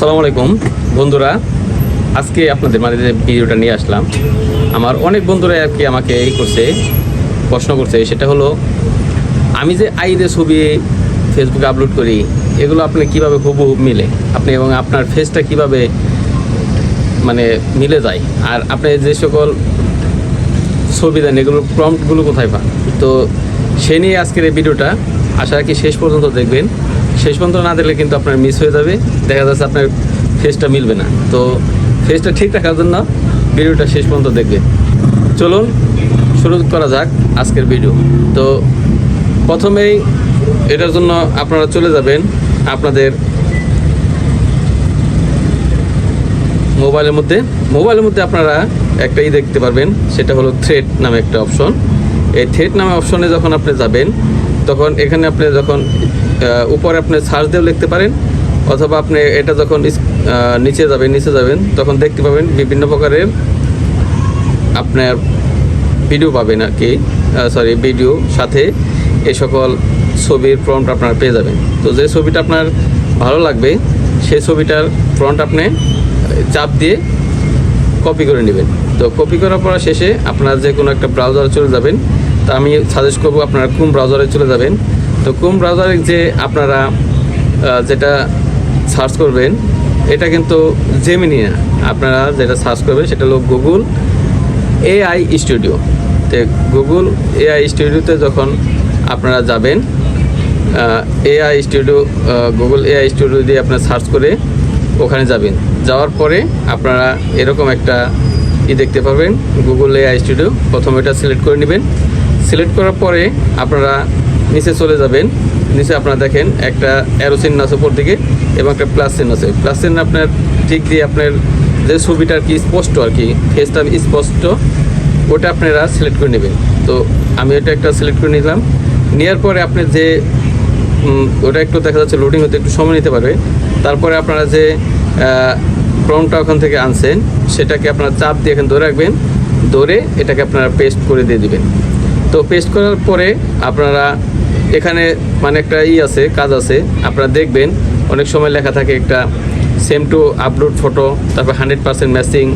আসসালামু আলাইকুম, বন্ধুরা। আজকে আপনাদের মাঝে যে ভিডিওটা নিয়ে আসলাম, আমার অনেক বন্ধুরা আর কি আমাকে এই করছে, প্রশ্ন করছে, সেটা হলো, আমি যে আইডে ছবি ফেসবুকে আপলোড করি, এগুলো আপনি কীভাবে হুবহু মিলে? আপনি এবং আপনার ফেসটা কীভাবে মানে মিলে যায়? আর আপনি যে সকল ছবি দেন এগুলোর প্রম্পটগুলো কোথায় পান? তো সে নিয়ে আজকের এই ভিডিওটা, আশা রাখি শেষ পর্যন্ত দেখবেন। শেষ পর্যন্ত না দেখলে কিন্তু আপনার মিস হয়ে যাবে। দেখা যাচ্ছে আপনার ফেসটা মিলবে না। তো ফেসটা ঠিক রাখার জন্য ভিডিওটা শেষ পর্যন্ত দেখবে। চলুন, শুরু করা যাক আজকের ভিডিও তো প্রথমেই এটার জন্য আপনারা চলে যাবেন আপনাদের মোবাইলের মধ্যে। মোবাইলের মধ্যে আপনারা একটাই দেখতে পারবেন, সেটা হলো থ্রেড নামে একটা অপশন এই থ্রেড নামে অপশনে যখন আপনি যাবেন তখন এখানে আপনি যখন উপরে আপনি সার্চ দিয়েও লিখতে পারেন, অথবা আপনি এটা যখন নিচে যাবেন নিচে যাবেন, তখন দেখতে পাবেন বিভিন্ন প্রকারের আপনার ভিডিও পাবেন আর কি সরি ভিডিও সাথে এ সকল ছবির ফ্রন্ট আপনার পেয়ে যাবেন। তো যে ছবিটা আপনার ভালো লাগবে সেই ছবিটার ফ্রন্ট আপনি চাপ দিয়ে কপি করে নেবেন। তো কপি করার পর শেষে আপনার যে কোনো একটা ব্রাউজার চলে যাবেন তা আমি সাজেস্ট করব আপনারা কোন ব্রাউজারে চলে যাবেন। তো কোন ব্রাউজারে যে আপনারা যেটা সার্চ করবেন, এটা কিন্তু জেমিনি আপনারা যেটা সার্চ করবেন, সেটা হলো গুগল এআই স্টুডিও তো গুগল এআই স্টুডিওতে যখন আপনারা যাবেন AI studio Google AI studio দিয়ে আপনারা সার্চ করে ওখানে যাবেন। যাওয়ার পরে আপনারা এরকম একটা ই দেখতে পাবেন গুগল এআই স্টুডিও প্রথমে এটা সিলেক্ট করে নেবেন। সিলেক্ট করার পরে আপনারা নিচে চলে যাবেন। নিচে আপনারা দেখেন একটা অ্যারো চিহ্ন আছে উপর দিকে এবং একটা প্লাস চিহ্ন আছে। প্লাস চিহ্ন আপনার ঠিক দিয়ে আপনার যে ছবিটা আর কি স্পষ্ট আর কি ফেসটা স্পষ্ট, ওটা আপনারা সিলেক্ট করে নেবেন। তো আমি ওটা একটা সিলেক্ট করে নিলাম। নেওয়ার পরে আপনি যে ওটা একটু দেখা যাচ্ছে লোডিং হতে একটু সময় নিতে পারবে। তারপরে আপনারা যে ফর্মটা ওখান থেকে আনছেন, সেটাকে আপনারা চাপ দিয়ে এখানে ধরে রাখবেন। ধরে এটাকে আপনারা পেস্ট করে দিয়ে দিবেন। তো পেস্ট করার পরে আপনারা এখানে মানে একটা ই আছে, কাজ আছে। আপনারা দেখবেন অনেক সময় লেখা থাকে একটা সেম টু আপলোড ফটো তারপর hundred percent matching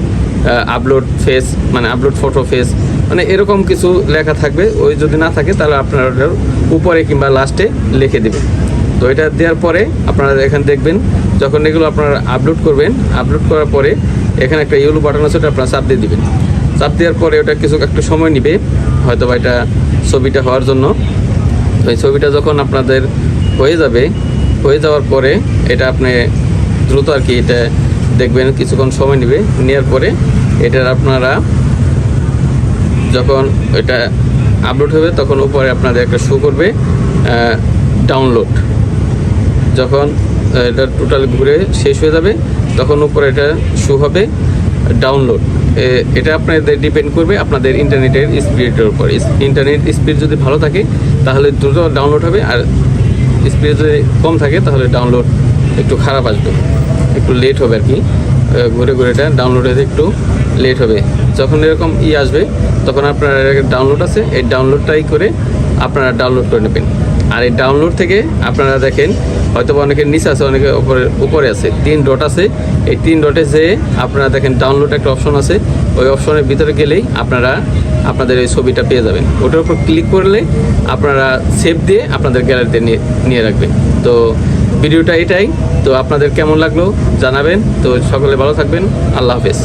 upload face মানে আপলোড ফটো ফেস মানে এরকম কিছু লেখা থাকবে, ওই যদি না থাকে তাহলে আপনারা উপরে কিংবা লাস্টে লিখে দেবেন। তো এটা দেওয়ার পরে আপনারা এখানে দেখবেন, যখন এগুলো আপনারা আপলোড করবেন আপলোড করার পরে এখানে একটা ইউলো বাটন আছে, ওটা আপনারা চাপ দিয়ে দিবেন। চাপ দেওয়ার পরে ওটা কিছু একটু সময় নেবে। হয়তো বা এটা ছবিটা হওয়ার জন্য। এই ছবিটা যখন আপনাদের হয়ে যাবে, হয়ে যাওয়ার পরে এটা আপনি দ্রুত আর কি এটা দেখবেন, কিছুক্ষণ সময় নেবে নেওয়ার পরে এটার আপনারা যখন এটা আপলোড হবে, তখন উপরে আপনাদের একটা শো করবে ডাউনলোড যখন এটা টোটাল ঘুরে শেষ হয়ে যাবে, তখন উপরে এটা শো হবে। ডাউনলোড এটা আপনাদের ডিপেন্ড করবে আপনাদের ইন্টারনেটের স্পিডের উপর। ইন্টারনেট স্পিড যদি ভালো থাকে, তাহলে দ্রুত ডাউনলোড হবে, আর স্পিড যদি কম থাকে, তাহলে ডাউনলোড একটু খারাপ আসবে। একটু লেট হবে আর কি ঘুরে ঘুরে এটা ডাউনলোড হতে একটু লেট হবে। যখন এরকম ই আসবে, তখন আপনার ডাউনলোড আছে, এই ডাউনলোডটাই করে আপনারা ডাউনলোড করে নেবেন। আর এই ডাউনলোড থেকে আপনারা দেখেন হয়তো অনেকের নিচে আছে, অনেকের উপরে উপরে আছে। তিন ডট আছে। এই তিন ডটে যেয়ে আপনারা দেখেন ডাউনলোড একটা অপশন আছে, ওই অপশনের ভিতরে গেলেই আপনারা আপনাদের এই ছবিটা পেয়ে যাবেন। ওটার উপর ক্লিক করলে আপনারা সেভ দিয়ে আপনাদের গ্যালারিতে নিয়ে নিয়ে রাখবেন। তো ভিডিওটা এটাই। তো আপনাদের কেমন লাগল জানাবেন। তো সকলে ভালো থাকবেন। আল্লাহ হাফেজ।